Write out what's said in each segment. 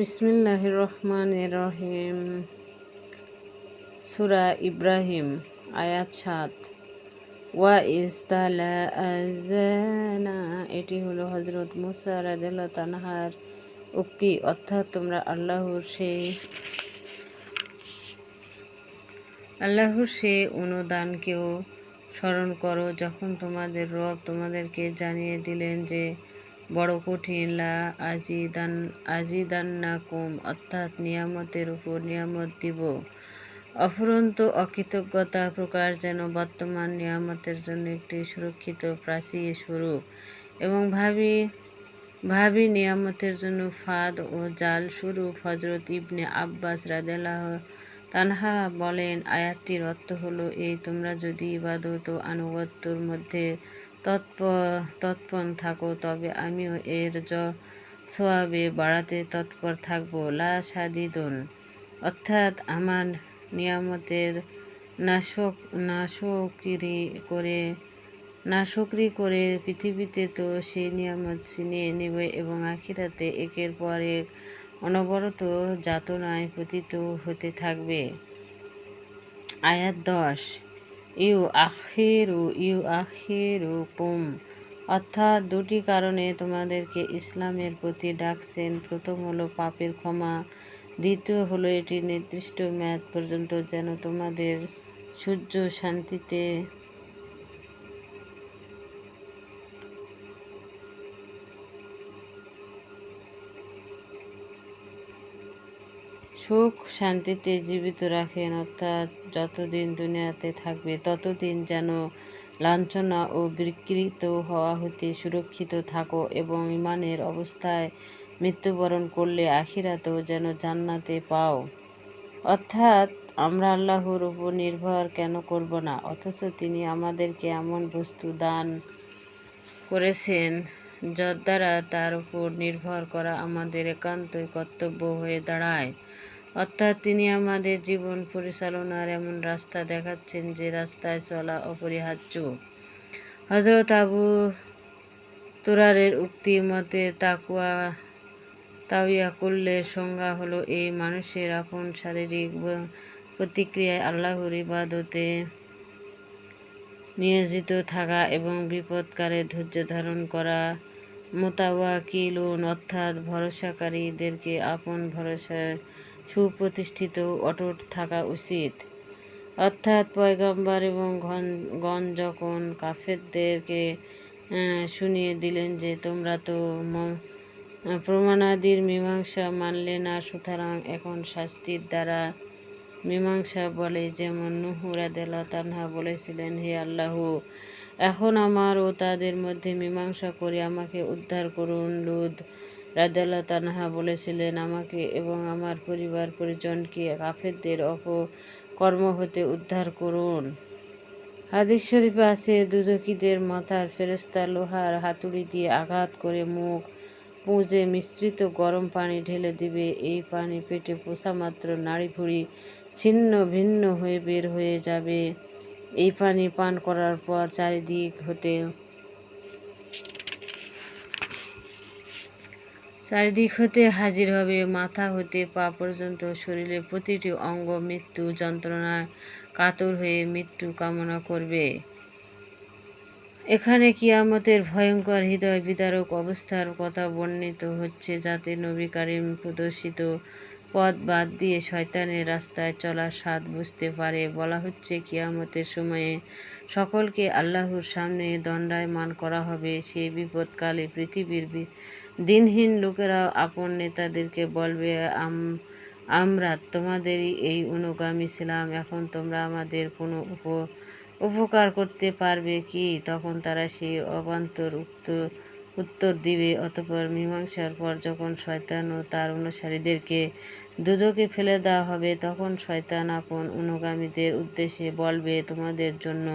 বিসমিল্লাহ রহমান রহিম সুরা ইব্রাহিম, আয়াত সাত। ওয়া ইস্তালা এটি হলো হজরত মুসা রাদিল্লা তানহার উক্তি। অর্থাৎ তোমরা আল্লাহর সে আল্লাহর সে অনুদানকেও স্মরণ করো, যখন তোমাদের রব তোমাদেরকে জানিয়ে দিলেন যে বড় কঠিন লা আজিদান, আজিদান্নাকুম, অর্থাৎ নিয়ামতের উপর নিয়ামত দিব। অফুরন্ত অকৃতজ্ঞতা প্রকাশ যেন বর্তমান নিয়ামতের জন্য একটি সুরক্ষিত প্রাচী স্বরূপ এবং ভাবি ভাবি নিয়ামতের জন্য ফাদ ও জাল স্বরূপ হজরত ইবনে আব্বাস রাদেলাহ তানহা বলেন, আয়াতটির অর্থ হলো, এই তোমরা যদি ইবাদত ও আনুগত্যর মধ্যে তৎপ তৎপন থাকো, তবে আমিও এর জ সোয়াবে বাড়াতে তৎপর থাকব। লা সাদিদন। অর্থাৎ আমার নিয়ামতের নাশক, নাশকিরি করে, নাশকরি করে পৃথিবীতে তো সেই নিয়ামত ছিনিয়ে নেবে এবং আখিরাতে একের পর এক অনবরত যাতনায় পতিত হতে থাকবে। আয়াত দশ। ইউ আখেরু ইউ আখেরু কুম অর্থাৎ দুটি কারণে তোমাদেরকে ইসলামের প্রতি ডাকছেন। প্রথম হলো পাপের ক্ষমা, দ্বিতীয় হলো এটি নির্দিষ্ট মেয়াদ পর্যন্ত যেন তোমাদের সূর্য শান্তিতে সুখ শান্তিতে জীবিত রাখেন, অর্থাৎ যতদিন দুনিয়াতে থাকবে, ততদিন যেন লাঞ্ছনা ও বিকৃত হওয়া হতে সুরক্ষিত থাকো এবং ইমানের অবস্থায় মৃত্যুবরণ করলে আখিরাতেও যেন জান্নাতে পাও। অর্থাৎ আমরা আল্লাহর উপর নির্ভর কেন করব না? অথচ তিনি আমাদেরকে এমন বস্তু দান করেছেন যার দ্বারা তার উপর নির্ভর করা আমাদের একান্তই কর্তব্য হয়ে দাঁড়ায়। অর্থাৎ তিনি আমাদের জীবন পরিচালনার এমন রাস্তা দেখাচ্ছেন যে রাস্তায় চলা অপরিহার্য। হজরত আবু তোরারের উক্তি মতে তাকুয়া তাওয়া করলে সংজ্ঞা হলো এই মানুষের আপন শারীরিক প্রতিক্রিয়ায় আল্লাহর ইবাদতে নিয়োজিত থাকা এবং বিপদকালে ধৈর্য ধারণ করা মোতাওয়াকিলুন, অর্থাৎ ভরসাকারীদেরকে আপন ভরসায় সুপ্রতিষ্ঠিত অটুট থাকা উচিত। অর্থাৎ পয়গম্বর এবং গণ যখন কাফেরদেরকে শুনিয়ে দিলেন যে তোমরা তো প্রমাণাদির মীমাংসা মানলে না, সুতরাং এখন শাস্তির দ্বারা মীমাংসা বলে, যেমন নুহুরা দেলা তানহা বলেছিলেন, হে আল্লাহ, এখন আমার ও তাদের মধ্যে মীমাংসা করে আমাকে উদ্ধার করুন লুদ রাদাল্লাহ তানহা বলেছিলেন, আমাকে এবং আমার পরিবার পরিজনকে কাফেরদের অপকর্ম হতে উদ্ধার করুন। হাদিস শরীফে আছে দুজকিদের মাথার ফেরেস্তা লোহার হাতুড়ি দিয়ে আঘাত করে মুখ পুঁজে মিশ্রিত গরম পানি ঢেলে দিবে। এই পানি পেটে পোষা মাত্র নাড়ি ভুড়ি ছিন্ন ভিন্ন হয়ে বের হয়ে যাবে। এই পানি পান করার পর চারিদিক হতে চারিদিক হতে হাজির হবে, মাথা হতে পা পর্যন্ত শরীরের প্রতিটি অঙ্গ মৃত্যু যন্ত্রণায় কাতর হয়ে মৃত্যু কামনা করবে। এখানে কিয়ামতের ভয়ঙ্কর হৃদয় বিদারক অবস্থার কথা বর্ণিত হচ্ছে যাতে নবী কারিম প্রদর্শিত পথ বাদ দিয়ে শয়তানের রাস্তায় চলার স্বাদ বুঝতে পারে। বলা হচ্ছে, কিয়ামতের সময়ে সকলকে আল্লাহর সামনে দণ্ডায়মান করা হবে। সে বিপদকালে পৃথিবীর দিনহীন লোকেরা আপন নেতাদেরকে বলবে আমরা তোমাদেরই এই অনুগামী ছিলাম, এখন তোমরা আমাদের কোনো উপ, উপকার করতে পারবে কি? তখন তারা সেই অবান্তর উত্তর উত্তর দিবে, অতপর মীমাংসার পর যখন শয়তান ও তার অনুসারীদেরকে দুজকে ফেলে দেওয়া হবে, তখন শয়তান আপন অনুগামীদের উদ্দেশ্যে বলবে, তোমাদের জন্য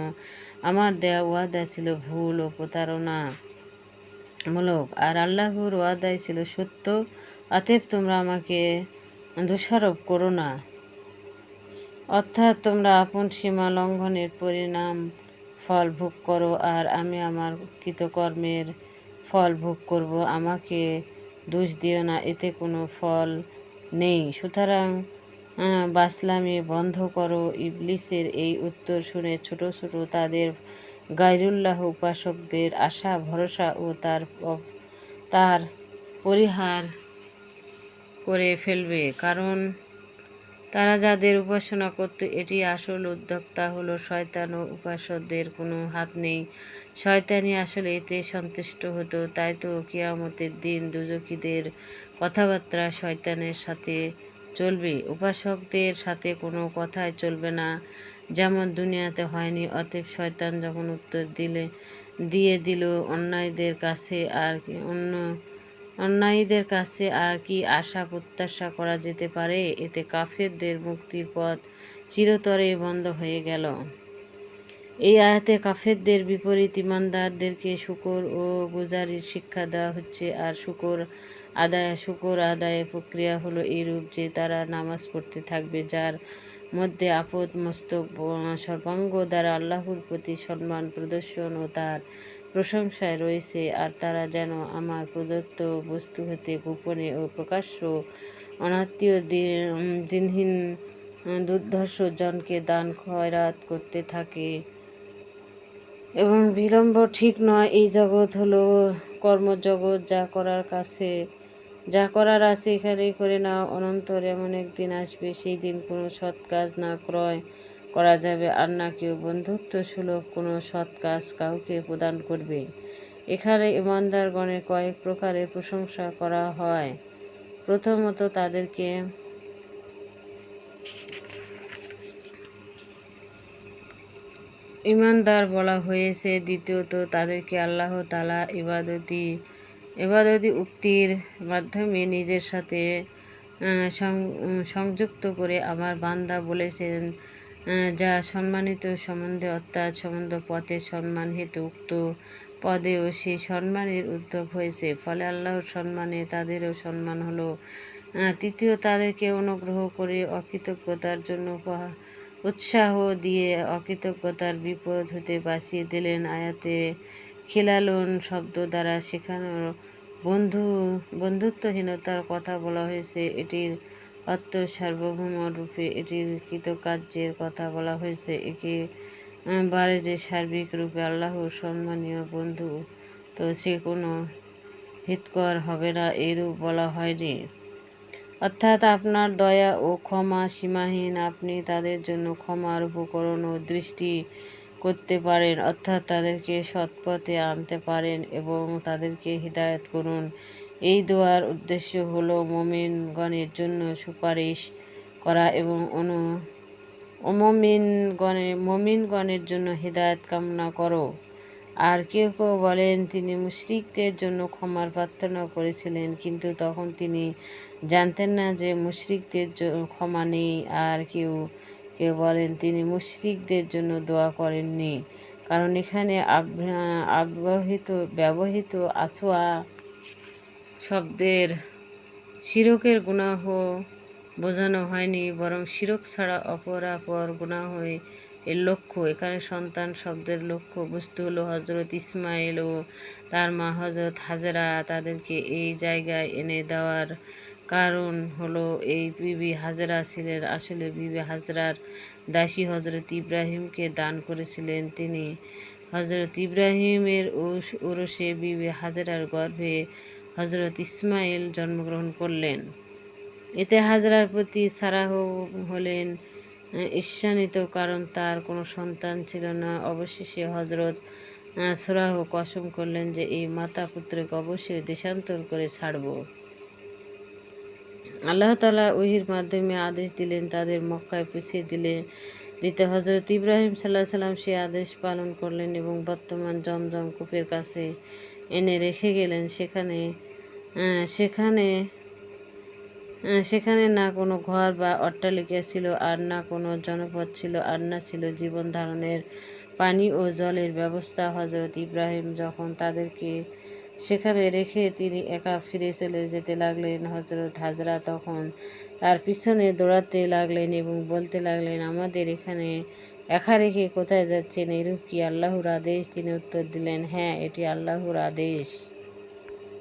আমার দেয়া ওয়াদা ছিল ভুল ও প্রতারণা। মূলক, আর আল্লাহর ওয়াদাই ছিল সত্য। অতএব তোমরা আমাকে দোষারোপ করো না। অর্থাৎ তোমরা আপন সীমা লঙ্ঘনের পরিণাম ফল ভোগ করো, আর আমি আমার কৃতকর্মের ফল ভোগ করব। আমাকে দোষ দিও না, এতে কোনো ফল নেই। সুতরাং বাসলামি বন্ধ করো। ইবলিসের এই উত্তর শুনে ছোট ছোট তাদের গায়রুল্লাহ উপাসকদের আশা, ভরসা ও তার তার পরিহার করে ফেলবে। কারণ তারা যাদের উপাসনা করত, এটি আসল উদ্যোক্তা হলো শয়তান ও উপাসকদের কোনো হাত নেই। শয়তানি আসলে এতে সন্তুষ্ট হতো। তাই তো কিয়ামতের দিন দুজকিদের কথাবার্তা শয়তানের সাথে চলবে। উপাসকদের সাথে কোনো কথাই চলবে না। যেমন দুনিয়াতে হয়নি, অতএব শয়তান যখন উত্তর দিলে, দিয়ে দিল অন্যায়দের কাছে আর কি, অন্য, অন্যায়ীদের কাছে আর কি আশা প্রত্যাশা করা যেতে পারে, এতে কাফেরদের মুক্তির পথ চিরতরে বন্ধ হয়ে গেল। এই আয়াতে কাফেরদের বিপরীত ইমানদারদেরকে শুকর ও গুজারির শিক্ষা দেওয়া হচ্ছে, আর শুকর আদায়, শুকর আদায়ের প্রক্রিয়া হলো এরূপ যে তারা নামাজ পড়তে থাকবে, যার মধ্যে আপদ, মস্তক সর্বাঙ্গ দ্বারা আল্লাহর প্রতি সম্মান, প্রদর্শন ও তার প্রশংসায় রয়েছে। আর তারা যেন আমার প্রদত্ত বস্তু হতে গোপনে ও প্রকাশ্য অনাত্মীয় দিনহীন দুর্ধর্ষ জনকে দান, খয়রাত করতে থাকে। এবং বিলম্ব ঠিক নয়, এই জগৎ হলো কর্মজগৎ যা করার কাছে যা করার আছে এখানেই করে নাও। অনন্তর এমন একদিন আসবে, সেই দিন কোনো সৎ কাজ না ক্রয় করা যাবে। আর না কেউ বন্ধুত্ব সুলভ কোনো সৎ কাজ কাউকে প্রদান করবে। এখানে ইমানদারগণের কয়েক প্রকারের প্রশংসা করা হয়। প্রথমত তাদেরকে ইমানদার বলা হয়েছে। দ্বিতীয়ত তাদেরকে আল্লাহ তালা ইবাদতি ইবাদতি উক্তির মাধ্যমে নিজের সাথে সংযুক্ত করে আমার বান্দা বলেছেন যা সম্মানিত সম্বন্ধে অর্থাৎ সম্বন্ধ পথে সম্মান হেতু উক্ত পদেও সেই সম্মানের উদ্যোগ হয়েছে। ফলে আল্লাহর সম্মানে তাদেরও সম্মান হলো। তৃতীয়, তাদেরকে অনুগ্রহ করে অকৃতজ্ঞতার জন্য উৎসাহ দিয়ে অকৃতজ্ঞতার বিপদ হতে বাঁচিয়ে দিলেন। আয়াতে খিলালুন শব্দ দ্বারা শেখানো বন্ধু, বন্ধুত্বহীনতার কথা বলা হয়েছে। এটির অর্থ সার্বভৌম রূপে এটির কৃতকার্যের কথা বলা হয়েছে। একে বারে যে সার্বিক রূপে আল্লাহর সম্মানীয় বন্ধু, তো সে কোনো হিতকর হবে না এরূপ বলা হয়নি। অর্থাৎ আপনার দয়া ও ক্ষমা সীমাহীন। আপনি তাদের জন্য ক্ষমার উপকরণ ও দৃষ্টি করতে পারেন, অর্থাৎ তাদেরকে সৎপথে আনতে পারেন এবং তাদেরকে হিদায়ত করুন। এই দোয়ার উদ্দেশ্য হলো মমিনগণের জন্য সুপারিশ করা এবং অনু অমমিনগণে মমিনগণের জন্য হিদায়ত কামনা করো। আর কেউ কেউ বলেন, তিনি মুশরিকদের জন্য ক্ষমার প্রার্থনা করেছিলেন, কিন্তু তখন তিনি জানতেন না যে মুশরিকদের ক্ষমা নেই, আর কেউ কেউ বলেন, তিনি মুশরিকদের জন্য দোয়া করেননি। কারণ এখানে আবহিত ব্যবহৃত আসোয়া শব্দের শিরকের গুনাহ বোঝানো হয়নি, বরং শিরক ছাড়া অপরাপর গুনাহ এর লক্ষ্য। এখানে সন্তান শব্দের লক্ষ্য বস্তু হলো হজরত ইসমাইল ও তার মা হজরত হাজরা তাদেরকে এই জায়গায় এনে দেওয়ার কারণ হলো এই বিবি হাজরা ছিলেন, আসলে বিবি হাজরার দাসী হজরত ইব্রাহিমকে দান করেছিলেন তিনি। হজরত ইব্রাহিমের ওরসে বিবি হাজরার গর্ভে হজরত ইসমাইল জন্মগ্রহণ করলেন। এতে হাজরার প্রতি সারাহ হলেন ঈর্ষান্বিত কারণ তার কোনো সন্তান ছিল না। অবশেষে হজরত সুরাহ কসম করলেন যে, এই মাতা পুত্রকে অবশ্যই দেশান্তর করে ছাড়ব। আল্লাহ তালা ওহির মাধ্যমে আদেশ দিলেন, তাদের মক্কায় পিছিয়ে দিলে দিতে হজরত ইব্রাহিম সাল্লাহ সাল্লাম সে আদেশ পালন করলেন এবং বর্তমান জমজম কূপের কাছে এনে রেখে গেলেন। সেখানে সেখানে সেখানে না কোনো ঘর বা অট্টালিকা ছিল আর না কোনো জনপদ ছিল আর না ছিল জীবন ধারণের পানি ও জলের ব্যবস্থা। হজরত ইব্রাহিম যখন তাদেরকে সেখানে রেখে তিনি একা ফিরে চলে যেতে লাগলেন। হজরত হাজরা তখন তার পিছনে দৌড়াতে লাগলেন এবং বলতে লাগলেন, আমাদের এখানে একা রেখে কোথায় যাচ্ছেন? এরূপ কি আল্লাহর আদেশ? তিনি উত্তর দিলেন হ্যাঁ এটি আল্লাহর আদেশ।